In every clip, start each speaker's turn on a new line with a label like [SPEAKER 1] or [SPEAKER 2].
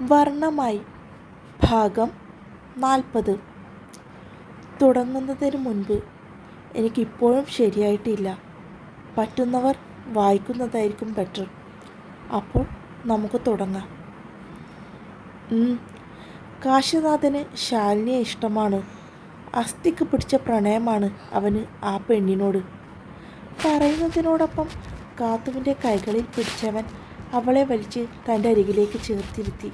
[SPEAKER 1] വർണമായി. ഭാഗം നാൽപ്പത്. തുടങ്ങുന്നതിന് മുൻപ് എനിക്കിപ്പോഴും ശരിയായിട്ടില്ല. പറ്റുന്നവർ വായിക്കുന്നതായിരിക്കും ബെറ്റർ അപ്പോൾ നമുക്ക് തുടങ്ങാം. കാശിനാഥന് ശാലിനിയെ ഇഷ്ടമാണ്. അസ്ഥിക്ക് പിടിച്ച പ്രണയമാണ് അവന് ആ പെണ്ണിനോട്. പറയുന്നതിനോടൊപ്പം കാത്തുവിന്റെ കൈകളിൽ പിടിച്ചവൻ അവളെ വലിച്ച് തന്റെ അരികിലേക്ക് ചേർത്തിരുത്തി.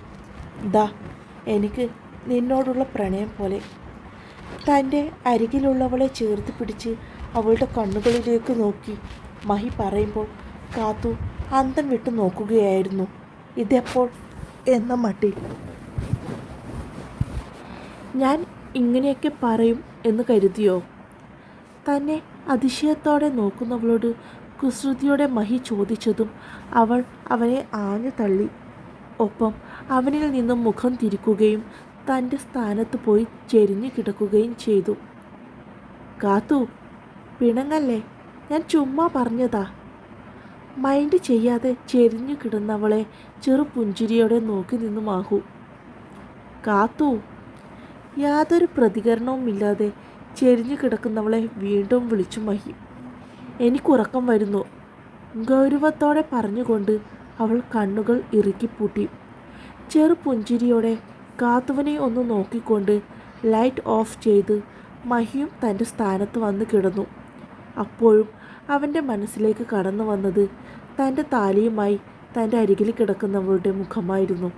[SPEAKER 1] ദാ എനിക്ക് നിന്നോടുള്ള പ്രണയം പോലെ. തന്റെ അരികിലുള്ളവളെ ചേർത്ത് പിടിച്ച് അവളുടെ കണ്ണുകളിലേക്ക് നോക്കി. മഹി പറയുമ്പോൾ കാത്തു അന്തം വിട്ടു നോക്കുകയായിരുന്നു. ഇതെപ്പോൾ എന്ന മട്ടിൽ. ഞാൻ ഇങ്ങനെയൊക്കെ പറയും എന്ന് കരുതിയോ? തന്നെ അതിശയത്തോടെ നോക്കുന്നവളോട് കുസൃതിയോടെ മഹി ചോദിച്ചതും അവൾ അവനെ ആഞ്ഞു തള്ളി. ഒപ്പം അവനിൽ നിന്നും മുഖം തിരിക്കുകയും തന്റെ സ്ഥാനത്ത് പോയി ചെരിഞ്ഞു കിടക്കുകയും ചെയ്തു. കാത്തു പിണങ്ങല്ലേ? ഞാൻ ചുമ്മാ പറഞ്ഞതാ. മൈൻഡ് ചെയ്യാതെ ചെരിഞ്ഞു കിടന്നവളെ ചെറു പുഞ്ചിരിയോടെ നോക്കി നിന്നു മാഹു. കാത്തു. യാതൊരു പ്രതികരണവുമില്ലാതെ ചെരിഞ്ഞു കിടക്കുന്നവളെ വീണ്ടും വിളിച്ചു മഹി. എനിക്കുറക്കം വരുന്നു. ഗൗരവത്തോടെ പറഞ്ഞുകൊണ്ട് അവൾ കണ്ണുകൾ ഇറുക്കിപ്പൂട്ടി. ചെറു പുഞ്ചിരിയോടെ കാത്തുവിനെ ഒന്ന് നോക്കിക്കൊണ്ട് ലൈറ്റ് ഓഫ് ചെയ്ത് മഹിയും തന്റെ സ്ഥാനത്ത് വന്ന് കിടന്നു. അപ്പോഴും അവന്റെ മനസ്സിലേക്ക് കടന്നു വന്നത് തന്റെ താലിയുമായി തന്റെ അരികിൽ കിടക്കുന്നവളുടെ മുഖമായിരുന്നു.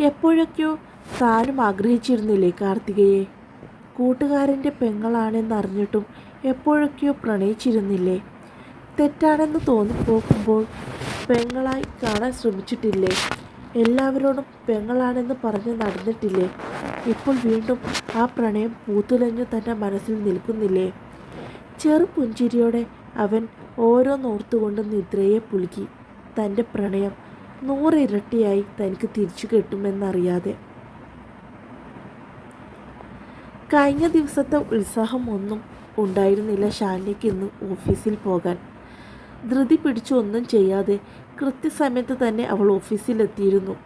[SPEAKER 1] എപ്പോഴൊക്കെയോ താനും ആഗ്രഹിച്ചിരുന്നില്ലേ കാർത്തികയെ? കൂട്ടുകാരന്റെ പെങ്ങളാണെന്നറിഞ്ഞിട്ടും എപ്പോഴൊക്കെയോ പ്രണയിച്ചിരുന്നില്ലേ? തെറ്റാണെന്ന് തോന്നിപ്പോക്കുമ്പോൾ പെങ്ങളായി കാണാൻ ശ്രമിച്ചിട്ടില്ലേ? എല്ലാവരോടും പെങ്ങളാണെന്ന് പറഞ്ഞ് നടന്നിട്ടില്ലേ? ഇപ്പോൾ വീണ്ടും ആ പ്രണയം പൂത്തുലഞ്ഞു തന്റെ മനസ്സിൽ നിൽക്കുന്നില്ലേ? ചെറുപുഞ്ചിരിയോടെ അവൻ ഓരോന്നോർത്തുകൊണ്ട് നിദ്രയെ പുലുക്കി. തന്റെ പ്രണയം നൂറിരട്ടിയായി തനിക്ക് തിരിച്ചു കിട്ടുമെന്നറിയാതെ. കഴിഞ്ഞ ദിവസത്തെ ഉത്സാഹം ഒന്നും ഉണ്ടായിരുന്നില്ല ഷാനിക്ക് ഇന്ന് ഓഫീസിൽ പോകാൻ. ധൃതി പിടിച്ചൊന്നും ചെയ്യാതെ കൃത്യസമയത്ത് തന്നെ അവൾ ഓഫീസിലെത്തിയിരുന്നു.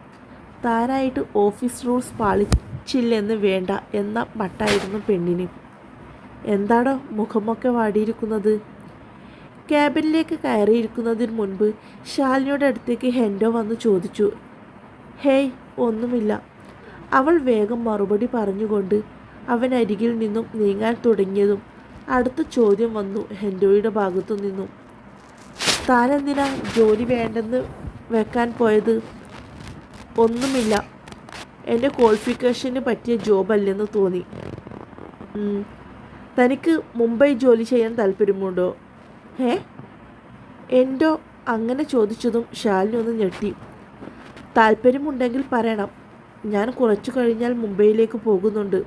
[SPEAKER 1] താനായിട്ട് ഓഫീസ് റൂൾസ് പാലിച്ചില്ലെന്ന് വേണ്ട എന്ന മട്ടായിരുന്നു പെണ്ണിന്. എന്താടോ മുഖമൊക്കെ വാടിയിരിക്കുന്നത്? ക്യാബിനിലേക്ക് കയറിയിരിക്കുന്നതിന് മുൻപ് ശാലിനിയുടെ അടുത്തേക്ക് ഹെൻഡോ വന്ന് ചോദിച്ചു. ഹേയ് ഒന്നുമില്ല. അവൾ വേഗം മറുപടി പറഞ്ഞുകൊണ്ട് അവൻ അരികിൽ നിന്നും നീങ്ങാൻ തുടങ്ങിയതും അടുത്ത ചോദ്യം വന്നു ഹെൻഡോയുടെ ഭാഗത്തു നിന്നും. താനെന്തിനാ ജോലി വേണ്ടെന്ന് വെക്കാൻ പോയത്? ഒന്നുമില്ല. എന്റെ ക്വാളിഫിക്കേഷന് പറ്റിയ ജോബല്ലെന്ന് തോന്നി. തനിക്ക് മുംബൈ ജോലി ചെയ്യാൻ താല്പര്യമുണ്ടോ? ഏ എന്റോ അങ്ങനെ ചോദിച്ചതും ശാലിനി ഒന്ന് ഞെട്ടി. താല്പര്യമുണ്ടെങ്കിൽ പറയണം. ഞാൻ കുറച്ചു കഴിഞ്ഞാൽ മുംബൈയിലേക്ക് പോകുന്നുണ്ട്.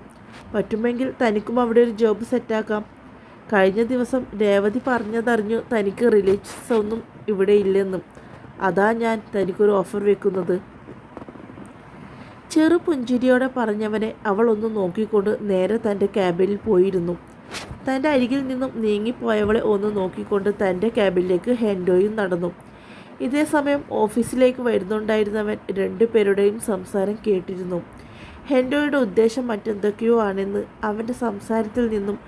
[SPEAKER 1] പറ്റുമെങ്കിൽ തനിക്കും അവിടെ ഒരു ജോബ് സെറ്റാക്കാം. കഴിഞ്ഞ ദിവസം രേവതി പറഞ്ഞതറിഞ്ഞു തനിക്ക് റിലേറ്റീവ്സ് ഒന്നും ഇവിടെ ഇല്ലെന്നും. അതാ ഞാൻ തനിക്കൊരു ഓഫർ വെക്കുന്നത്. ചെറു പുഞ്ചിരിയോടെ പറഞ്ഞവനെ അവൾ ഒന്ന് നോക്കിക്കൊണ്ട് നേരെ തന്റെ ക്യാബിനിൽ പോയിരുന്നു. തന്റെ അരികിൽ നിന്നും നീങ്ങിപ്പോയവളെ ഒന്ന് നോക്കിക്കൊണ്ട് തന്റെ ക്യാബിനിലേക്ക് ഹെൻഡോയും നടന്നു. ഇതേ സമയം ഓഫീസിലേക്ക് വരുന്നുണ്ടായിരുന്നവൻ രണ്ടുപേരുടെയും സംസാരം കേട്ടിരുന്നു. ഹെൻഡോയുടെ ഉദ്ദേശം മറ്റെന്തൊക്കെയോ ആണെന്ന് അവന്റെ സംസാരത്തിൽ നിന്നും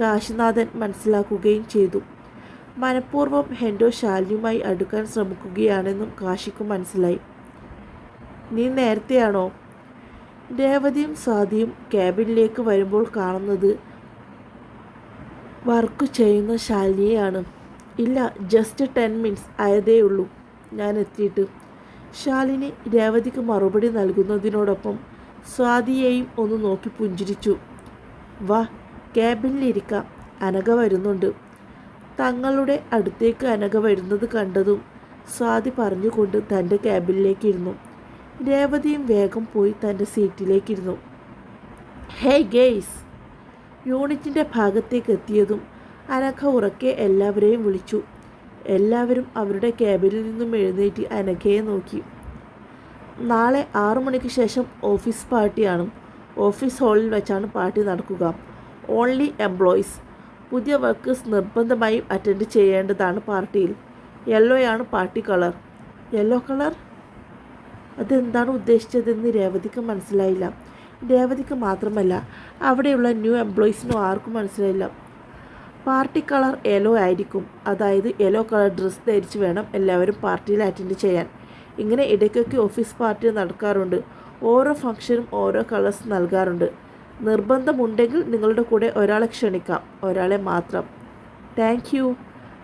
[SPEAKER 1] കാശിനാഥൻ മനസ്സിലാക്കുകയും ചെയ്തു. മനഃപൂർവം ഹെൻഡോ ശാലിനിയുമായി അടുക്കാൻ ശ്രമിക്കുകയാണെന്നും കാശിക്ക് മനസ്സിലായി. നീ നേരത്തെയാണോ രേവതിയും സ്വാതിയും ക്യാബിനിലേക്ക് വരുമ്പോൾ കാണുന്നത്? വർക്ക് ചെയ്യുന്ന ശാലിനിയെയാണ് ഇല്ല ജസ്റ്റ് ടെൻ മിനിറ്റ്സ് ആയതേ ഉള്ളൂ. ഞാൻ എത്തിയിട്ട്. ശാലിനി രേവതിക്ക് മറുപടി നൽകുന്നതിനോടൊപ്പം സ്വാതിയെയും ഒന്ന് നോക്കി പുഞ്ചിരിച്ചു. വാ ക്യാബിനിലിരിക്കാം അനഘ വരുന്നുണ്ട്. തങ്ങളുടെ അടുത്തേക്ക് അനഘ വരുന്നത് കണ്ടതും സ്വാതി പറഞ്ഞുകൊണ്ട് തന്റെ ക്യാബിനിലേക്കിരുന്നു. രേവതിയും വേഗം പോയി തന്റെ സീറ്റിലേക്കിരുന്നു. ഹേ ഗെയ്സ്! യൂണിറ്റിന്റെ ഭാഗത്തേക്ക് എത്തിയതും അനഘ ഉറക്കെ എല്ലാവരെയും വിളിച്ചു. എല്ലാവരും അവരുടെ ക്യാബിനിൽ നിന്നും എഴുന്നേറ്റ് അനഘയെ നോക്കി. നാളെ ആറു മണിക്ക് ശേഷം ഓഫീസ് പാർട്ടിയാണ്. ഓഫീസ് ഹാളിൽ വെച്ചാണ് പാർട്ടി നടക്കുക. ഓൺലി എംപ്ലോയീസ് പുതിയ വർക്കേഴ്സ് നിർബന്ധമായും അറ്റൻഡ് ചെയ്യേണ്ടതാണ് പാർട്ടിയിൽ. യെല്ലോയാണ് പാർട്ടി കളർ യെല്ലോ കളർ അതെന്താണ് ഉദ്ദേശിച്ചതെന്ന് രേവതിക്ക് മനസ്സിലായില്ല. രേവതിക്ക് മാത്രമല്ല അവിടെയുള്ള ന്യൂ എംപ്ലോയീസിനും ആർക്കും മനസ്സിലായില്ല. പാർട്ടി കളർ യെല്ലോ ആയിരിക്കും. അതായത് യെല്ലോ കളർ ഡ്രസ്സ് ധരിച്ച് വേണം എല്ലാവരും പാർട്ടിയിൽ അറ്റൻഡ് ചെയ്യാൻ. ഇങ്ങനെ ഇടയ്ക്കൊക്കെ ഓഫീസ് പാർട്ടി നടക്കാറുണ്ട്. ഓരോ ഫംഗ്ഷനും ഓരോ കളേഴ്സ് നൽകാറുണ്ട്. നിർബന്ധമുണ്ടെങ്കിൽ നിങ്ങളുടെ കൂടെ ഒരാളെ ക്ഷണിക്കാം. ഒരാളെ മാത്രം. താങ്ക് യു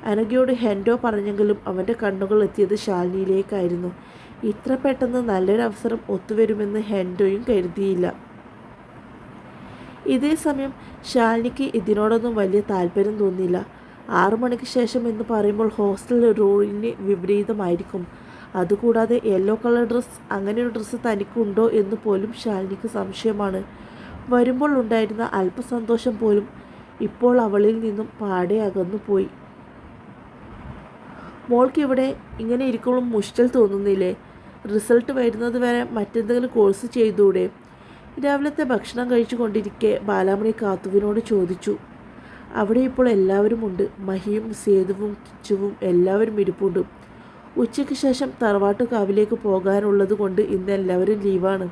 [SPEAKER 1] അനഘയോട് ഹെൻഡോ പറഞ്ഞെങ്കിലും അവന്റെ കണ്ണുകൾ എത്തിയത് ശാലിനിയിലേക്കായിരുന്നു. ഇത്ര പെട്ടെന്ന് നല്ലൊരവസരം ഒത്തുവരുമെന്ന് ഹെൻഡോയും കരുതിയില്ല. ഇതേ സമയം ശാലിനിക്ക് ഇതിനോടൊന്നും വലിയ താല്പര്യം തോന്നിയില്ല. ആറു മണിക്ക് ശേഷം എന്ന് പറയുമ്പോൾ ഹോസ്റ്റൽ റൂളിന് വിപരീതമായിരിക്കും. അതുകൂടാതെ യെല്ലോ കളർ ഡ്രസ്സ് അങ്ങനെ ഒരു ഡ്രസ്സ് തനിക്കുണ്ടോ എന്ന് പോലും ശാലിനിക്ക് സംശയമാണ്. വരുമ്പോൾ ഉണ്ടായിരുന്ന അല്പസന്തോഷം പോലും ഇപ്പോൾ അവളിൽ നിന്നും പാടെ അകന്നു പോയി. മോൾക്ക് ഇവിടെ ഇങ്ങനെ ഇരിക്കുമ്പോൾ മുഷ്ടൽ തോന്നുന്നില്ലേ? റിസൾട്ട് വരുന്നത് വരെ മറ്റെന്തെങ്കിലും കോഴ്സ് ചെയ്തൂടെ? രാവിലത്തെ ഭക്ഷണം കഴിച്ചു കൊണ്ടിരിക്കെ ബാലാമണി കാത്തുവിനോട് ചോദിച്ചു. അവിടെ ഇപ്പോൾ എല്ലാവരുമുണ്ട് മഹിയും സേതുവും കിച്ചുവും എല്ലാവരും ഇരിപ്പുണ്ട്. ഉച്ചയ്ക്ക് ശേഷം തറവാട്ടുകാവിലേക്ക് പോകാനുള്ളത് കൊണ്ട് ഇന്ന് എല്ലാവരും ലീവാണ്.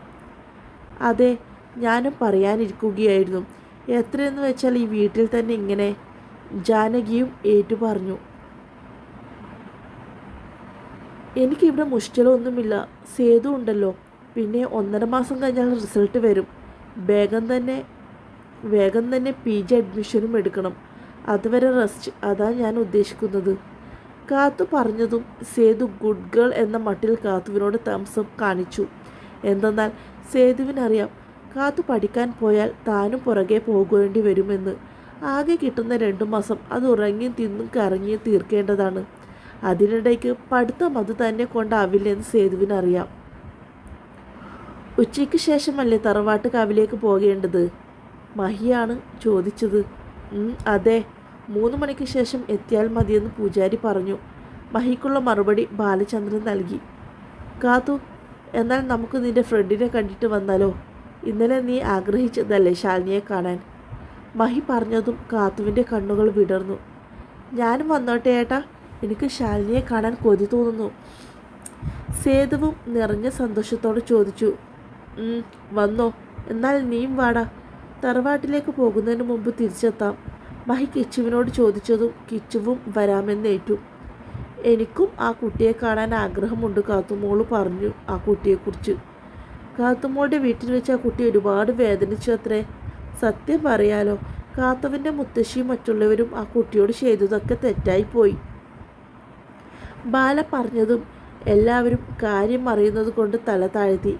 [SPEAKER 1] അതെ ഞാനും പറയാനിരിക്കുകയായിരുന്നു. എത്രയെന്ന് വെച്ചാൽ ഈ വീട്ടിൽ തന്നെ ഇങ്ങനെ ജാനകിയും ഏറ്റു പറഞ്ഞു. എനിക്കിവിടെ മുഷ്ടിലൊന്നുമില്ല സേതു ഉണ്ടല്ലോ. പിന്നെ ഒന്നര മാസം കഴിഞ്ഞാൽ റിസൾട്ട് വരും. വേഗം തന്നെ വേഗം തന്നെ പി ജി അഡ്മിഷനും എടുക്കണം. അതുവരെ റെസ്റ്റ്. അതാ ഞാൻ ഉദ്ദേശിക്കുന്നത്. കാത്തു പറഞ്ഞതും സേതു ഗുഡ് ഗേൾ എന്ന മട്ടിൽ കാത്തുവിനോട് തംസം കാണിച്ചു. എന്തെന്നാൽ സേതുവിനറിയാം കാത്തു പഠിക്കാൻ പോയാൽ താനും പുറകെ പോകേണ്ടി വരുമെന്ന്. ആകെ കിട്ടുന്ന രണ്ടു മാസം അത് ഉറങ്ങി തിന്നും കറങ്ങി തീർക്കേണ്ടതാണ്. അതിനിടയ്ക്ക് പഠിത്തം അത് തന്നെ കൊണ്ടാവില്ലെന്ന് സേതുവിനറിയാം. ഉച്ചയ്ക്ക് ശേഷമല്ലേ തറവാട്ട് കാവിലേക്ക് പോകേണ്ടത്? മഹിയാണ് ചോദിച്ചത്. "ഉം, അതെ. മൂന്ന് മണിക്ക് ശേഷം എത്തിയാൽ മതിയെന്ന് പൂജാരി പറഞ്ഞു. മഹിക്കുള്ള മറുപടി ബാലചന്ദ്രൻ നൽകി. കാത്തു എന്നാൽ നമുക്ക് നിന്റെ ഫ്രണ്ടിനെ കണ്ടിട്ട് വന്നാലോ? ഇന്നലെ നീ ആഗ്രഹിച്ചതല്ലേ ശാലിനിയെ കാണാൻ? മഹി പറഞ്ഞതും കാത്തുവിന്റെ കണ്ണുകൾ വിടർന്നു. ഞാനും വന്നോട്ടെ ഏട്ടാ. എനിക്ക് ശാലിനിയെ കാണാൻ കൊതി തോന്നുന്നു. സേതുവും നിറഞ്ഞ സന്തോഷത്തോടെ ചോദിച്ചു. "ഉം, വന്നോ. എന്നാൽ നീയും വാടാ. തറവാട്ടിലേക്ക് പോകുന്നതിന് മുമ്പ് തിരിച്ചെത്താം. മഹി കിച്ചുവിനോട് ചോദിച്ചതും കിച്ചുവും വരാമെന്നേറ്റു. എനിക്കും ആ കുട്ടിയെ കാണാൻ ആഗ്രഹമുണ്ട് കാത്തുമോൾ പറഞ്ഞു ആ കുട്ടിയെക്കുറിച്ച്. കാത്തുമോളുടെ വീട്ടിൽ വെച്ച് ആ കുട്ടി ഒരുപാട് വേദനിച്ചു അത്രേ സത്യം പറയാലോ കാത്തവിന്റെ മുത്തശ്ശിയും മറ്റുള്ളവരും ആ കുട്ടിയോട് ചെയ്തതൊക്കെ തെറ്റായിപ്പോയി ബാല പറഞ്ഞതും എല്ലാവരും കാര്യം അറിയുന്നത് കൊണ്ട് തല താഴ്ത്തി.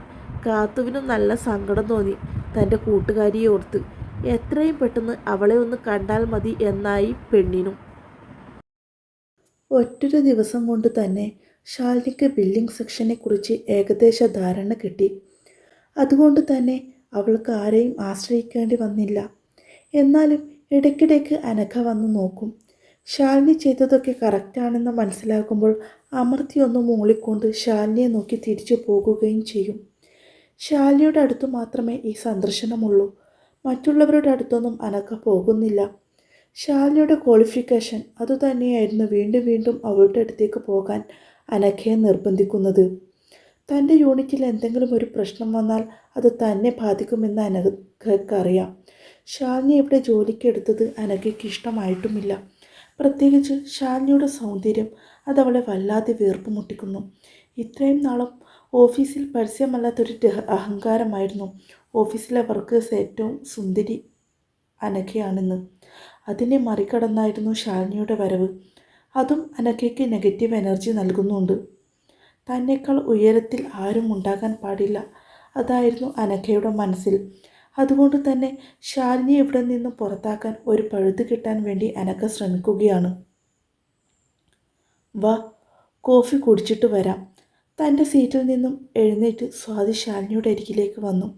[SPEAKER 1] കാത്തുവിനും നല്ല സങ്കടം തോന്നി തന്റെ കൂട്ടുകാരിയെ ഓർത്ത്. എത്രയും പെട്ടെന്ന് അവളെ ഒന്ന് കണ്ടാൽ മതി എന്നായി പെണ്ണിനും. ഒറ്റൊരു ദിവസം കൊണ്ട് തന്നെ ശാലിനിക്ക് ബില്ലിംഗ് സെക്ഷനെക്കുറിച്ച് ഏകദേശ ധാരണ കിട്ടി. അതുകൊണ്ട് തന്നെ അവൾക്ക് ആരെയും ആശ്രയിക്കേണ്ടി വന്നില്ല. എന്നാലും ഇടയ്ക്കിടയ്ക്ക് അനഘ വന്നു നോക്കും. ശാലിനി ചെയ്തതൊക്കെ കറക്റ്റാണെന്ന് മനസ്സിലാക്കുമ്പോൾ അമർത്തി ഒന്ന് മൂളിക്കൊണ്ട് ശാലിനിയെ നോക്കി തിരിച്ചു പോകുകയും ചെയ്യും. ശാലിനിയുടെ അടുത്ത് മാത്രമേ ഈ സന്ദർശനമുള്ളൂ. മറ്റുള്ളവരുടെ അടുത്തൊന്നും അനക്ക പോകുന്നില്ല. ശാലിനിയുടെ ക്വാളിഫിക്കേഷൻ അതുതന്നെയായിരുന്നു വീണ്ടും വീണ്ടും അവളുടെ അടുത്തേക്ക് പോകാൻ അനഘയെ നിർബന്ധിക്കുന്നത്. തന്റെ യൂണിറ്റിൽ എന്തെങ്കിലും ഒരു പ്രശ്നം വന്നാൽ അത് തന്നെ ബാധിക്കുമെന്ന് അറിയാം. ശാലിനി ഇവിടെ ജോലിക്ക് എടുത്തത് അനഘയ്ക്ക് ഇഷ്ടമായിട്ടുമില്ല. പ്രത്യേകിച്ച് ശാലിനിയുടെ സൗന്ദര്യം അതവളെ വല്ലാതെ വീർപ്പ് മുട്ടിക്കുന്നു ഇത്രയും നാളും ഓഫീസിൽ പരസ്യമല്ലാത്തൊരു അഹങ്കാരമായിരുന്നു. ഓഫീസിലെ വർക്കേഴ്സ് ഏറ്റവും സുന്ദരി അനഘയാണെന്ന്. അതിനെ മറികടന്നായിരുന്നു ശാലിനിയുടെ വരവ്. അതും അനഘയ്ക്ക് നെഗറ്റീവ് എനർജി നൽകുന്നുണ്ട്. തന്നേക്കാൾ ഉയരത്തിൽ ആരും ഉണ്ടാകാൻ പാടില്ല. അതായിരുന്നു അനഘയുടെ മനസ്സിൽ. അതുകൊണ്ട് തന്നെ ശാലിനി ഇവിടെ നിന്നും പുറത്താക്കാൻ ഒരു പഴുത് കിട്ടാൻ വേണ്ടി അനക്ക ശ്രമിക്കുകയാണ്. വാ കോഫി കുടിച്ചിട്ട് വരാം. തന്റെ സീറ്റിൽ നിന്നും എഴുന്നേറ്റ് സ്വാതി ശാലിനിയുടെ അരികിലേക്ക് വന്നു.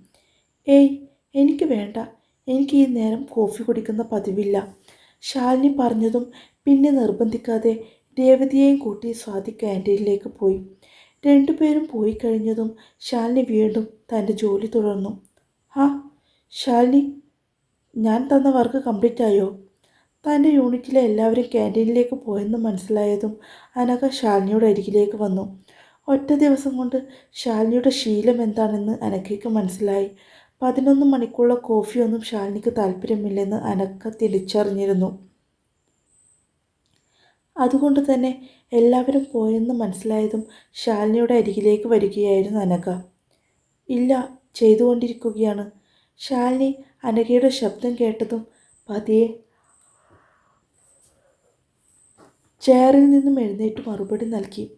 [SPEAKER 1] ഏയ് എനിക്ക് വേണ്ട. എനിക്ക് ഈ നേരം കോഫി കുടിക്കുന്ന പതിവില്ല. ശാലിനി പറഞ്ഞതും പിന്നെ നിർബന്ധിക്കാതെ രേവതിയെയും കൂട്ടി സ്വാതി ക്യാന്റീനിലേക്ക് പോയി. രണ്ടുപേരും പോയി കഴിഞ്ഞതും ശാലിനി വീണ്ടും തന്റെ ജോലി തുടർന്നു. ഹാ ശാലിനി ഞാൻ തന്ന വർക്ക് കംപ്ലീറ്റ് ആയോ തന്റെ യൂണിറ്റിലെ എല്ലാവരും ക്യാന്റീനിലേക്ക് പോയെന്ന് മനസ്സിലായതും അനക ശാലിനിയുടെ അരികിലേക്ക് വന്നു. ഒറ്റ ദിവസം കൊണ്ട് ശാലിനിയുടെ ശീലം എന്താണെന്ന് അനക്കയ്ക്ക് മനസ്സിലായി. പതിനൊന്ന് മണിക്കുള്ള കോഫിയൊന്നും ശാലിനിക്ക് താല്പര്യമില്ലെന്ന് അനക്ക തിരിച്ചറിഞ്ഞിരുന്നു. അതുകൊണ്ട് തന്നെ എല്ലാവരും പോയെന്ന് മനസ്സിലായതും ശാലിനിയുടെ അരികിലേക്ക് വരികയായിരുന്നു അനഘ. ഇല്ല ചെയ്തുകൊണ്ടിരിക്കുകയാണ്. ശാലിനി അനഘയുടെ ശബ്ദം കേട്ടതും പതിയെ ചെയറിൽ നിന്നും എഴുന്നേറ്റ് മറുപടി നൽകി.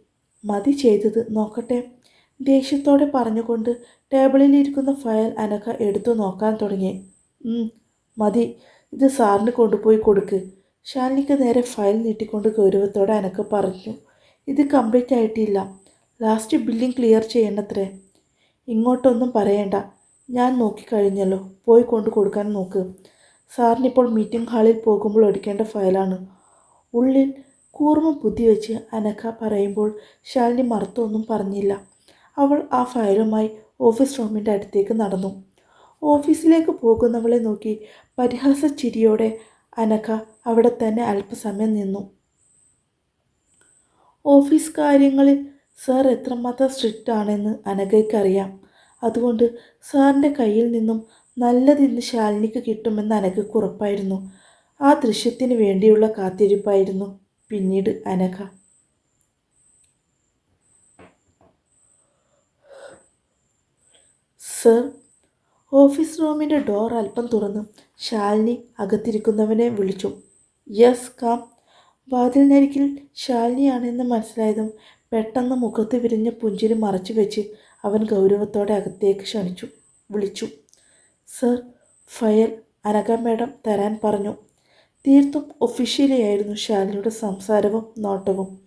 [SPEAKER 1] മതി ചെയ്തത് നോക്കട്ടെ. ദേഷ്യത്തോടെ പറഞ്ഞുകൊണ്ട് ടേബിളിലിരിക്കുന്ന ഫയൽ അനഘ എടുത്തു നോക്കാൻ തുടങ്ങി. "ഉം, മതി. ഇത് സാറിന് കൊണ്ടുപോയി കൊടുക്ക്. ശാലിനിക്ക് നേരെ ഫയൽ നീട്ടിക്കൊണ്ട് ഗൗരവത്തോടെ അനക്ക് പറഞ്ഞു ഇത് കംപ്ലീറ്റ് ആയിട്ടില്ല. ലാസ്റ്റ് ബില്ലിംഗ് ക്ലിയർ ചെയ്യണത്രേ. ഇങ്ങോട്ടൊന്നും പറയണ്ട. ഞാൻ നോക്കിക്കഴിഞ്ഞല്ലോ പോയി കൊണ്ടു കൊടുക്കാൻ നോക്ക്. സാറിനിപ്പോൾ മീറ്റിംഗ് ഹാളിൽ പോകുമ്പോൾ എടുക്കേണ്ട ഫയലാണ്. ഉള്ളിൽ കൂർമ്മ ബുദ്ധി വെച്ച് അനക്ക പറയുമ്പോൾ ശാലിനി മറുത്തൊന്നും പറഞ്ഞില്ല. അവൾ ആ ഫയലുമായി ഓഫീസ് റൂമിന്റെ അടുത്തേക്ക് നടന്നു. ഓഫീസിലേക്ക് പോകുന്നവളെ നോക്കി പരിഹാസ ചിരിയോടെ അനഘ അവിടെ തന്നെ അല്പസമയം നിന്നു. ഓഫീസ് കാര്യങ്ങളിൽ സാർ എത്രമാത്രം സ്ട്രിക്റ്റ് ആണെന്ന് അനഘയ്ക്കറിയാം അതുകൊണ്ട് സാറിന്റെ കയ്യിൽ നിന്നും നല്ലതിന്ന് ശാലിനിക്ക് കിട്ടുമെന്ന് അനഘയ്ക്ക് ഉറപ്പായിരുന്നു. ആ ദൃശ്യത്തിന് വേണ്ടിയുള്ള കാത്തിരിപ്പായിരുന്നു പിന്നീട് അനഘ സർ ഓഫീസ് റൂമിന്റെ ഡോർ അല്പം തുറന്ന്. ശാലിനി അകത്തിരിക്കുന്നവനെ വിളിച്ചു. Yes calm. നരിക്കിൽ ശാലിനിയാണെന്ന് മനസ്സിലായതും പെട്ടെന്ന് മുഖത്ത് വിരിഞ്ഞ പുഞ്ചിരി മറച്ചു വെച്ച് അവൻ ഗൗരവത്തോടെ അകത്തേക്ക് ക്ഷണിച്ചു വിളിച്ചു. സർ ഫയൽ അനഘ മേഡം തരാൻ പറഞ്ഞു. തീർത്തും ഒഫീഷ്യലിയായിരുന്നു ശാലിനിയുടെ സംസാരവും നോട്ടവും.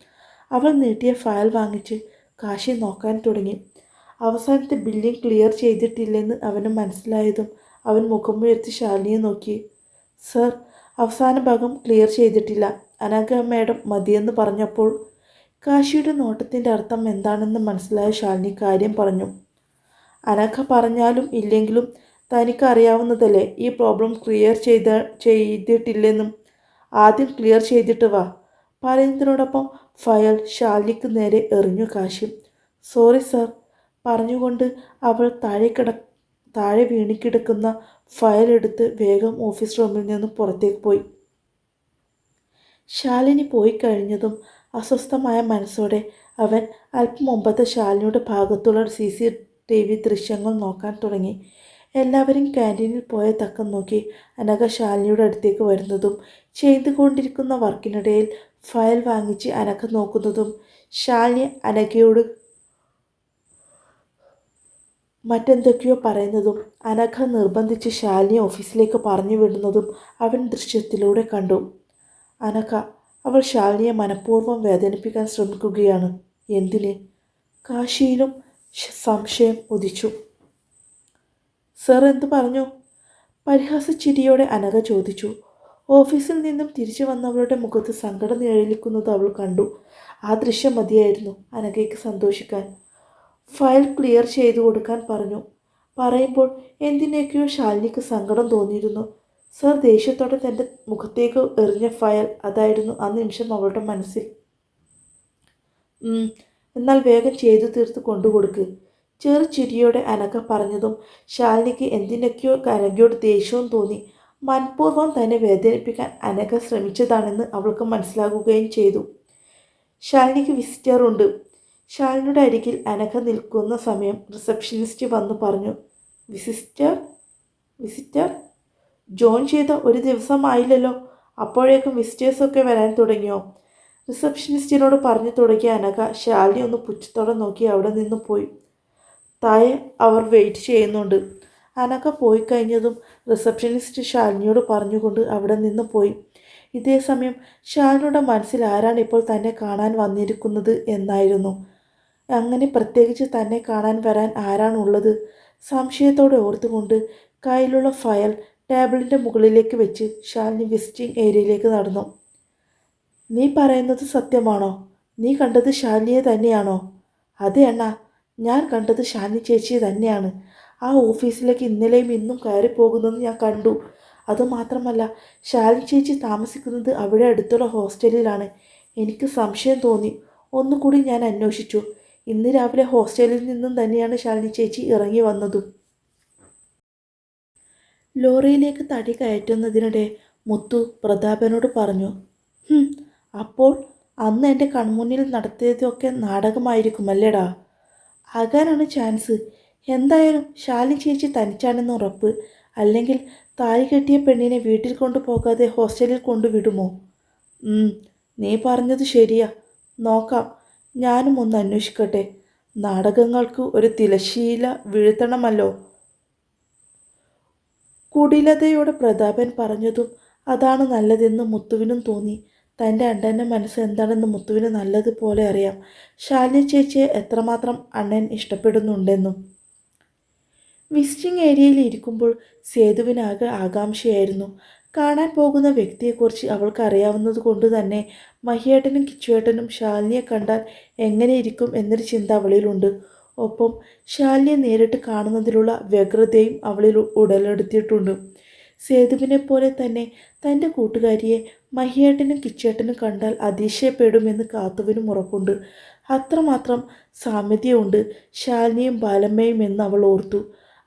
[SPEAKER 1] അവൾ നീട്ടിയ ഫയൽ വാങ്ങിച്ച് കാശി നോക്കാൻ തുടങ്ങി. അവസാനത്തെ ബില്ലിംഗ് ക്ലിയർ ചെയ്തിട്ടില്ലെന്ന് അവന് മനസ്സിലായതും അവൻ മുഖമുയർത്തി ശാലിനിയെ നോക്കി. സർ അവസാന ഭാഗം ക്ലിയർ ചെയ്തിട്ടില്ല. അനഘ മേഡം മതിയെന്ന് പറഞ്ഞപ്പോൾ കാശിയുടെ നോട്ടത്തിന്റെ അർത്ഥം എന്താണെന്ന് മനസ്സിലായ ശാലിനി കാര്യം പറഞ്ഞു. അനഘ പറഞ്ഞാലും ഇല്ലെങ്കിലും തനിക്ക് അറിയാവുന്നതല്ലേ ഈ പ്രോബ്ലം ക്ലിയർ ചെയ്ത ചെയ്തിട്ടില്ലെന്നും. ആദ്യം ക്ലിയർ ചെയ്തിട്ട് വാ. പറയുന്നതിനോടൊപ്പം ഫയൽ ശാലിനിക്ക് നേരെ എറിഞ്ഞു കാശി സോറി സർ. പറഞ്ഞുകൊണ്ട് അവൾ താഴെ കിട താഴെ വീണിക്കിടക്കുന്ന ഫയൽ എടുത്ത് വേഗം ഓഫീസ് റൂമിൽ നിന്ന് പുറത്തേക്ക് പോയി. ശാലിനി പോയി കഴിഞ്ഞതും അസ്വസ്ഥമായ മനസ്സോടെ അവൻ അല്പം മുമ്പത്തെ ശാലിനിയുടെ ഭാഗത്തുള്ള സി സി ടി വി ദൃശ്യങ്ങൾ നോക്കാൻ തുടങ്ങി. എല്ലാവരും ക്യാന്റീനിൽ പോയ തക്കം നോക്കി അനഘ ശാലിനിയുടെ അടുത്തേക്ക് വരുന്നതും ചെയ്തുകൊണ്ടിരിക്കുന്ന വർക്കിനിടയിൽ ഫയൽ വാങ്ങിച്ച് അനഘ നോക്കുന്നതും ശാലിനി അനഘയോട് മറ്റെന്തൊക്കെയോ പറയുന്നതും അനഘ നിർബന്ധിച്ച് ശാലിനി ഓഫീസിലേക്ക് പറഞ്ഞു വിടുന്നതും അവൻ ദൃശ്യത്തിലൂടെ കണ്ടു. അനഘ അവൾ ശാലിനിയെ മനഃപൂർവം വേദനിപ്പിക്കാൻ ശ്രമിക്കുകയാണ്. എന്തിന്? കാശിയിലും സംശയം ഉദിച്ചു. സർ എന്തു പറഞ്ഞു? പരിഹാസ ചിരിയോടെ അനഘ ചോദിച്ചു. ഓഫീസിൽ നിന്നും തിരിച്ചു വന്നവളുടെ മുഖത്ത് സങ്കടം നിഴലിക്കുന്നത് അവൾ കണ്ടു. ആ ദൃശ്യം മതിയായിരുന്നു അനഘയ്ക്ക് സന്തോഷിക്കാൻ. ഫയൽ ക്ലിയർ ചെയ്തു കൊടുക്കാൻ പറഞ്ഞു. പറയുമ്പോൾ എന്തിനൊക്കെയോ ശാലിനിക്ക് സങ്കടം തോന്നിയിരുന്നു. സർ ദേഷ്യത്തോടെ തന്റെ മുഖത്തേക്ക് എറിഞ്ഞ ഫയൽ അതായിരുന്നു ആ നിമിഷം അവളുടെ മനസ്സിൽ. എന്നാൽ വേഗം ചെയ്തു തീർത്ത് കൊണ്ടുകൊടുക്ക്. ചെറു ചിരിയോടെ അനക്ക പറഞ്ഞതും ശാലിനിക്ക് എന്തിനൊക്കെയോ കനകയോട് ദേഷ്യവും തോന്നി. മനഃപൂർവം തന്നെ വേദനിപ്പിക്കാൻ അനക ശ്രമിച്ചതാണെന്ന് അവൾക്ക് മനസ്സിലാകുകയും ചെയ്തു. ശാലിനിക്ക് വിസിറ്റർ ശാലിനിയുടെ അരികിൽ അനഘ നിൽക്കുന്ന സമയം റിസപ്ഷനിസ്റ്റ് വന്നു പറഞ്ഞു വിസിസ്റ്റർ വിസിറ്റർ ജോൺ ചെയ്ത ഒരു ദിവസമായില്ലല്ലോ അപ്പോഴേക്കും വിസിറ്റേഴ്സൊക്കെ വരാൻ തുടങ്ങിയോ? റിസപ്ഷനിസ്റ്റിനോട് പറഞ്ഞു തുടങ്ങിയ അനഘ ശാലിനി ഒന്ന് പുച്ഛത്തോടെ നോക്കി അവിടെ നിന്ന് പോയി. തായെ അവർ വെയിറ്റ് ചെയ്യുന്നുണ്ട്. അനഘ പോയി കഴിഞ്ഞതും റിസപ്ഷനിസ്റ്റ് ശാലിനിയോട് പറഞ്ഞുകൊണ്ട് അവിടെ നിന്ന് പോയി. ഇതേ സമയം ശാലിനിയുടെ മനസ്സിൽ ആരാണ് ഇപ്പോൾ തന്നെ കാണാൻ വന്നിരിക്കുന്നത് എന്നായിരുന്നു. അങ്ങനെ പ്രത്യേകിച്ച് തന്നെ കാണാൻ വരാൻ ആരാണുള്ളത്? സംശയത്തോടെ ഓർത്തുകൊണ്ട് കയ്യിലുള്ള ഫയൽ ടേബിളിന്റെ മുകളിലേക്ക് വെച്ച് ശാലിനി വിസിറ്റിംഗ് ഏരിയയിലേക്ക് നടന്നു. നീ പറയുന്നത് സത്യമാണോ? നീ കണ്ടത് ശാലിനിയെ തന്നെയാണോ? അതെ അണ്ണ ഞാൻ കണ്ടത് ശാലിനി ചേച്ചിയെ തന്നെയാണ്. ആ ഓഫീസിലേക്ക് ഇന്നലെയും ഇന്നും കയറി ഞാൻ കണ്ടു. അതുമാത്രമല്ല ശാലിനി ചേച്ചി താമസിക്കുന്നത് അവിടെ അടുത്തുള്ള ഹോസ്റ്റലിലാണ്. എനിക്ക് സംശയം തോന്നി. ഒന്നുകൂടി ഞാൻ അന്വേഷിച്ചു. ഇന്ന് രാവിലെ ഹോസ്റ്റലിൽ നിന്നും തന്നെയാണ് ശാലിനി ചേച്ചി ഇറങ്ങി വന്നതും. ലോറിയിലേക്ക് തടി കയറ്റുന്നതിനിടെ മുത്തു പ്രതാപനോട് പറഞ്ഞു അപ്പോൾ അന്ന് എന്റെ കൺമുന്നിൽ നടത്തിയതൊക്കെ നാടകമായിരിക്കുമല്ലേടാ? ആകാനാണ് ചാൻസ്. എന്തായാലും ശാലിനി ചേച്ചി തനിച്ചാണെന്ന് ഉറപ്പ്. അല്ലെങ്കിൽ താലി കെട്ടിയ പെണ്ണിനെ വീട്ടിൽ കൊണ്ടുപോകാതെ ഹോസ്റ്റലിൽ കൊണ്ടുവിടുമോ? നീ പറഞ്ഞത് ശരിയാ. നോക്കാം. ഞാനും ഒന്ന് അന്വേഷിക്കട്ടെ. നാടകങ്ങൾക്ക് ഒരു തിലശീല വീഴ്ത്തണമല്ലോ. കുടിലതയോടെ പ്രതാപൻ പറഞ്ഞതും അതാണ് നല്ലതെന്ന് മുത്തുവിനും തോന്നി. തന്റെ അണ്ണന്റെ മനസ്സ് എന്താണെന്ന് മുത്തുവിന് നല്ലതുപോലെ അറിയാം. ശാലിനി ചേച്ചിയെ എത്രമാത്രം അണ്ണൻ ഇഷ്ടപ്പെടുന്നുണ്ടെന്നും. വിസിറ്റിംഗ് ഏരിയയിൽ ഇരിക്കുമ്പോൾ സേതുവിനാകെ ആകാംക്ഷയായിരുന്നു. കാണാൻ പോകുന്ന വ്യക്തിയെക്കുറിച്ച് അവൾക്ക് അറിയാവുന്നത് കൊണ്ട് തന്നെ മഹിയേട്ടനും കിച്ചുവേട്ടനും ശാലിനിയെ കണ്ടാൽ എങ്ങനെയിരിക്കും എന്നൊരു ചിന്ത അവളിലുണ്ട്. ഒപ്പം ശാലിനിയെ നേരിട്ട് കാണുന്നതിലുള്ള വ്യഗ്രതയും അവളിൽ ഉടലെടുത്തിട്ടുണ്ട്. സേതുവിനെ പോലെ തന്നെ തന്റെ കൂട്ടുകാരിയെ മഹിയേട്ടനും കിച്ചേട്ടനും കണ്ടാൽ അതിശയപ്പെടുമെന്ന് കാത്തുവിനും ഉറപ്പുണ്ട്. അത്രമാത്രം സാമ്യതയുണ്ട് ശാലിനിയും ബാലമ്മയും എന്ന് അവൾ ഓർത്തു.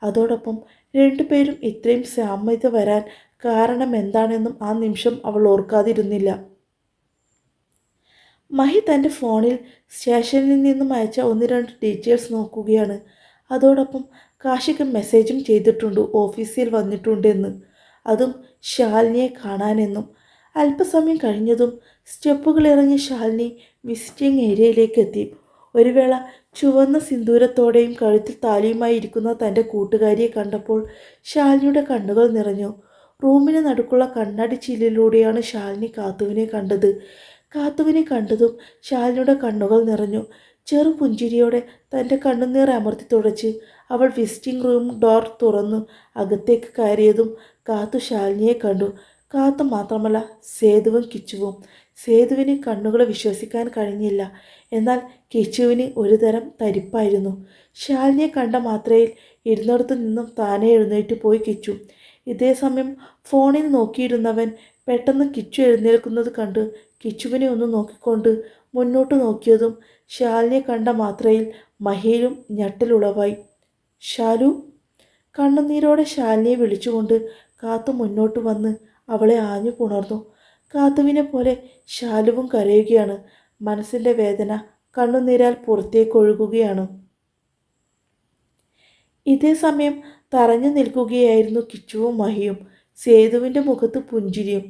[SPEAKER 1] അതോടൊപ്പം രണ്ടുപേരും ഇത്രയും സാമ്യത വരാൻ കാരണം എന്താണെന്നും ആ നിമിഷം അവൾ ഓർക്കാതിരുന്നില്ല. മഹി തന്റെ ഫോണിൽ സ്റ്റേഷനിൽ നിന്നും അയച്ച ഒന്ന് രണ്ട് ഡീറ്റെയിൽസ് നോക്കുകയാണ്. അതോടൊപ്പം കാശിക്ക് മെസ്സേജും ചെയ്തിട്ടുണ്ട് ഓഫീസിൽ വന്നിട്ടുണ്ടെന്ന്. അതും ശാലിനിയെ കാണാനെന്നും അല്പസമയം കഴിഞ്ഞതും സ്റ്റെപ്പുകൾ ഇറങ്ങിയ ശാലിനി വിസിറ്റിംഗ് ഏരിയയിലേക്ക് എത്തി. ഒരു വേള ചുവന്ന സിന്ദൂരത്തോടെയും കഴുത്തിൽ താലിയുമായി ഇരിക്കുന്ന തന്റെ കൂട്ടുകാരിയെ കണ്ടപ്പോൾ ശാലിനിയുടെ കണ്ണുകൾ നിറഞ്ഞു. റൂമിന് നടുക്കുള്ള കണ്ണാടി ചില്ലിലൂടെയാണ് ശാലിനി കാത്തുവിനെ കണ്ടത്. കാത്തുവിനെ കണ്ടതും ശാലിനിയുടെ കണ്ണുകൾ നിറഞ്ഞു. ചെറു പുഞ്ചിരിയോടെ തന്റെ കണ്ണുനീർ അമർത്തി തുടച്ച് അവൾ വിസിറ്റിംഗ് റൂം ഡോർ തുറന്നു അകത്തേക്ക് കയറിയതും കാത്തു ശാലിനിയെ കണ്ടു. കാത്തു മാത്രമല്ല സേതുവും കിച്ചുവും. സേതുവിന് കണ്ണുകളെ വിശ്വസിക്കാൻ കഴിഞ്ഞില്ല. എന്നാൽ കിച്ചുവിന് ഒരുതരം തരിപ്പായിരുന്നു. ശാലിനിയെ കണ്ട മാത്രയിൽ ഇരുന്നിടത്തു നിന്നും താനെ എഴുന്നേറ്റ് പോയി കിച്ചു. ഇതേസമയം ഫോണിൽ നോക്കിയിരുന്നവൻ പെട്ടെന്ന് കിച്ചു എഴുന്നേൽക്കുന്നത് കണ്ട് കിച്ചുവിനെ ഒന്ന് നോക്കിക്കൊണ്ട് മുന്നോട്ട് നോക്കിയതും ശാലിനെ കണ്ട മാത്രയിൽ മഹിയിലും ഞെട്ടലുളവായി. ശാലു കണ്ണുനീരോടെ ശാലിനിയെ വിളിച്ചുകൊണ്ട് കാത്തു മുന്നോട്ട് വന്ന് അവളെ ആഞ്ഞു പുണർന്നു. കാത്തുവിനെ പോലെ ശാലുവും കരയുകയാണ്. മനസ്സിന്റെ വേദന കണ്ണുനീരാൽ പുറത്തേക്കൊഴുകുകയാണ്. ഇതേ സമയം തറഞ്ഞു നിൽക്കുകയായിരുന്നു കിച്ചുവും മഹിയും സേതുവിന്റെ മുഖത്ത് പുഞ്ചിരിയും.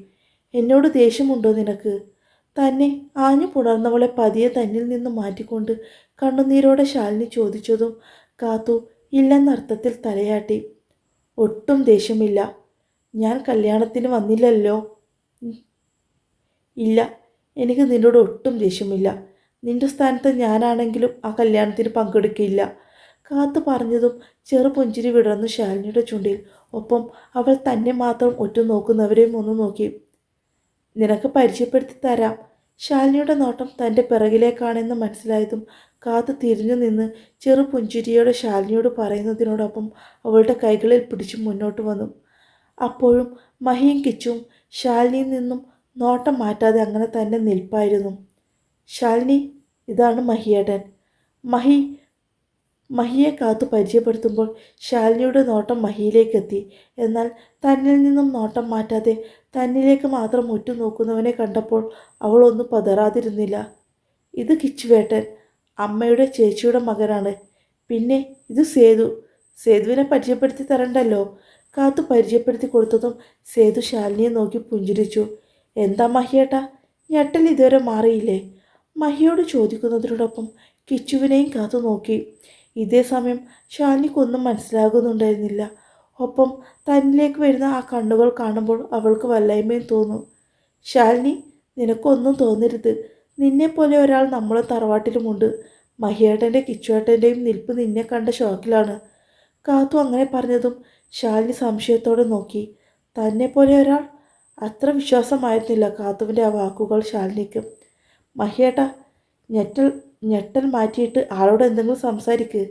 [SPEAKER 1] എന്നോട് ദേഷ്യമുണ്ടോ നിനക്ക്? തന്നെ ആഞ്ഞു പുണർന്നവളെ പതിയെ തന്നിൽ നിന്ന് മാറ്റിക്കൊണ്ട് കണ്ണുനീരോടെ ശാലിനി ചോദിച്ചതും കാത്തു ഇല്ലെന്നർത്ഥത്തിൽ തലയാട്ടി. ഒട്ടും ദേഷ്യമില്ല. ഞാൻ കല്യാണത്തിന് വന്നില്ലല്ലോ. ഇല്ല എനിക്ക് നിന്നോട് ഒട്ടും ദേഷ്യമില്ല. നിന്റെ സ്ഥാനത്ത് ഞാനാണെങ്കിലും ആ കല്യാണത്തിന് പങ്കെടുക്കില്ല. കാത്തു പറഞ്ഞതും ചെറു പുഞ്ചിരി വിടർന്നു ശാലിനിയുടെ ചുണ്ടിൽ. ഒപ്പം അവൾ തന്നെ മാത്രം ഒറ്റുനോക്കുന്നവരെയും ഒന്ന് നോക്കി. നിനക്ക് പരിചയപ്പെടുത്തി തരാം. ശാലിനിയുടെ നോട്ടം തന്റെ പിറകിലേക്കാണെന്ന് മനസ്സിലായതും കാത്ത് തിരിഞ്ഞു നിന്ന് ചെറു പുഞ്ചിരിയോടെ ശാലിനിയോട് പറയുന്നതിനോടൊപ്പം അവളുടെ കൈകളിൽ പിടിച്ച് മുന്നോട്ട് വന്നു. അപ്പോഴും മഹിയും കിച്ചും ശാലിനിയിൽ നിന്നും നോട്ടം മാറ്റാതെ അങ്ങനെ തന്നെ നിൽപ്പായിരുന്നു. ശാലിനി ഇതാണ് മഹിയേട്ടൻ. മഹി മഹിയെ കാത്തു പരിചയപ്പെടുത്തുമ്പോൾ ശാലിനിയുടെ നോട്ടം മഹിയിലേക്കെത്തി. എന്നാൽ തന്നിൽ നിന്നും നോട്ടം മാറ്റാതെ തന്നിലേക്ക് മാത്രം ഉറ്റുനോക്കുന്നവനെ കണ്ടപ്പോൾ അവളൊന്നും പതറാതിരുന്നില്ല. ഇത് കിച്ചുവേട്ടൻ അമ്മയുടെ ചേച്ചിയുടെ മകനാണ്. പിന്നെ ഇത് സേതു. സേതുവിനെ പരിചയപ്പെടുത്തി തരണ്ടല്ലോ? കാത്തു പരിചയപ്പെടുത്തി കൊടുത്തതും സേതു ശാലിനിയെ നോക്കി പുഞ്ചിരിച്ചു. എന്താ മഹിയേട്ടാ ഞെട്ടൽ ഇതുവരെ മാറിയില്ലേ? മഹിയോട് ചോദിക്കുന്നതിനോടൊപ്പം കിച്ചുവിനെയും കാത്തു നോക്കി. ഇതേ സമയം ഷാലിക്കൊന്നും മനസ്സിലാകുന്നുണ്ടായിരുന്നില്ല. ഒപ്പം തന്നിലേക്ക് വരുന്ന ആ കണ്ണുകൾ കാണുമ്പോൾ അവൾക്ക് വല്ലായ്മയും തോന്നും. ശാലിനി നിനക്കൊന്നും തോന്നരുത്. നിന്നെപ്പോലെ ഒരാൾ നമ്മളെ തറവാട്ടിലുമുണ്ട്. മഹിയേട്ടന്റെ കിച്ചുവേട്ടന്റെയും നിൽപ്പ് നിന്നെ കണ്ട ഷോക്കിലാണ്. കാത്തു അങ്ങനെ പറഞ്ഞതും ശാലിനി സംശയത്തോടെ നോക്കി. തന്നെപ്പോലെ ഒരാൾ? അത്ര വിശ്വാസമായിരുന്നില്ല കാത്തുവിന്റെ ആ വാക്കുകൾ ശാലിനിക്ക്. മഹിയേട്ട ഞെട്ടൽ ഞെട്ടൽ മാറ്റിയിട്ട് ആളോട് എന്തെങ്കിലും സംസാരിക്ക്.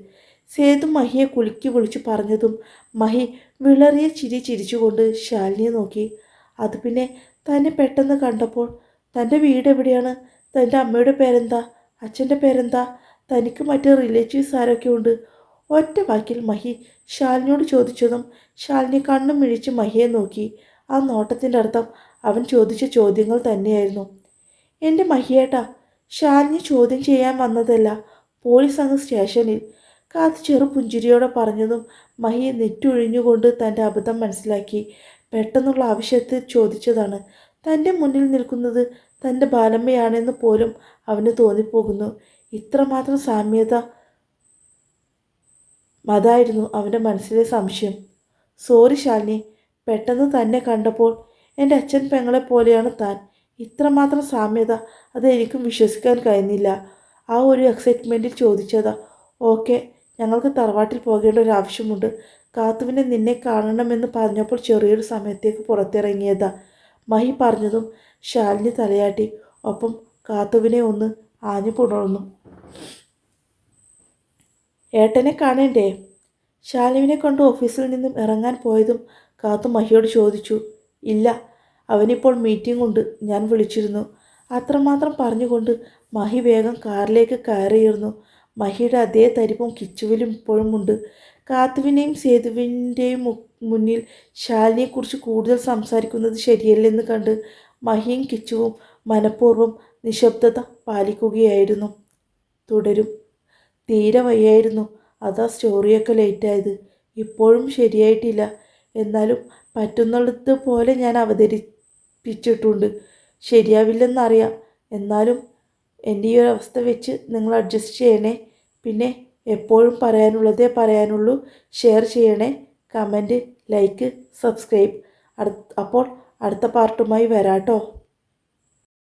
[SPEAKER 1] സേതു മഹിയെ കുലുക്കി വിളിച്ചു പറഞ്ഞതും മഹി വിളറിയ ചിരി ചിരിച്ചുകൊണ്ട് ശാലിനിയെ നോക്കി. അത് പിന്നെ തന്നെ പെട്ടെന്ന് കണ്ടപ്പോൾ തന്റെ വീട് എവിടെയാണ്? തന്റെ അമ്മയുടെ പേരെന്താ? അച്ഛന്റെ പേരെന്താ? തനിക്ക് മറ്റ് റിലേറ്റീവ്സ് ആരൊക്കെ ഉണ്ട്? ഒറ്റ വാക്കിൽ മഹി ശാലിനിയോട് ചോദിച്ചതും ശാലിനി കണ്ണും മിഴിച്ച് മഹിയെ നോക്കി. ആ നോട്ടത്തിന്റെ അർത്ഥം അവൻ ചോദിച്ച ചോദ്യങ്ങൾ തന്നെയായിരുന്നു. എന്റെ മഹിയേട്ടാ ശാലിനി ചോദ്യം ചെയ്യാൻ വന്നതല്ല. പോലീസ് അങ്ങ് സ്റ്റേഷനിൽ. കാത്ത് ചെറു പുഞ്ചിരിയോടെ പറഞ്ഞതും മഹി നെറ്റൊഴിഞ്ഞുകൊണ്ട് തന്റെ അബദ്ധം മനസ്സിലാക്കി. പെട്ടെന്നുള്ള ആവശ്യത്തിൽ ചോദിച്ചതാണ്. തന്റെ മുന്നിൽ നിൽക്കുന്നത് തന്റെ ബാലമ്മയാണെന്ന് പോലും അവന് തോന്നിപ്പോകുന്നു. ഇത്രമാത്രം സാമ്യത അതായിരുന്നു അവന്റെ മനസ്സിലെ സംശയം. സോറി ശാലിനി പെട്ടെന്ന് തന്നെ കണ്ടപ്പോൾ എന്റെ അച്ഛൻ പെങ്ങളെ പോലെയാണ് താൻ. ഇത്രമാത്രം സാമ്യത അത് എനിക്കും വിശ്വസിക്കാൻ കഴിഞ്ഞില്ല. ആ ഒരു എക്സൈറ്റ്മെന്റിൽ ചോദിച്ചതാ ഓക്കെ ഞങ്ങൾക്ക് തറവാട്ടിൽ പോകേണ്ട ഒരു ആവശ്യമുണ്ട്. കാത്തുവിനെ നിന്നെ കാണണമെന്ന് പറഞ്ഞപ്പോൾ ചെറിയൊരു സമയത്തേക്ക് പുറത്തിറങ്ങിയതാ. മഹി പറഞ്ഞതും ശാലിനി തലയാട്ടി ഒപ്പം കാത്തുവിനെ ഒന്ന് ആഞ്ഞു പുണർന്നു. ഏട്ടനെ കാണേണ്ടേ? ശാലുവിനെ കൊണ്ട് ഓഫീസിൽ നിന്നും ഇറങ്ങാൻ പോയതും കാത്തു മഹിയോട് ചോദിച്ചു ഇല്ല അവനിപ്പോൾ മീറ്റിംഗ് ഉണ്ട്. ഞാൻ വിളിച്ചിരുന്നു. അത്രമാത്രം പറഞ്ഞുകൊണ്ട് മഹി വേഗം കാറിലേക്ക് കയറിയിരുന്നു. മഹിയുടെ അതേ തരിപ്പും കിച്ചുവിലും ഇപ്പോഴും ഉണ്ട്. കാത്തുവിനെയും സേതുവിന്റെയും മുന്നിൽ ശാലിനിയെക്കുറിച്ച് കൂടുതൽ സംസാരിക്കുന്നത് ശരിയല്ലെന്ന് കണ്ട് മഹിയും കിച്ചുവും മനഃപൂർവം നിശബ്ദത പാലിക്കുകയായിരുന്നു. തുടരും. തീരെ വയ്യായിരുന്നു. അതാ സ്റ്റോറിയൊക്കെ ലേറ്റായത് ഇപ്പോഴും ശരിയായിട്ടില്ല. എന്നാലും പറ്റുന്നിടത്ത് പോലെ ഞാൻ അവതരിപ്പിച്ചിട്ടുണ്ട് ശരിയാവില്ലെന്നറിയാം. എന്നാലും എന്റെ ഈ ഒരു അവസ്ഥ വെച്ച് നിങ്ങൾ അഡ്ജസ്റ്റ് ചെയ്യണേ. പിന്നെ എപ്പോഴും പറയാനുള്ളതേ പറയാനുള്ളൂ. ഷെയർ ചെയ്യണേ. കമന്റ് ലൈക്ക് സബ്സ്ക്രൈബ് അപ്പോൾ അടുത്ത പാർട്ടുമായി വരാട്ടോ.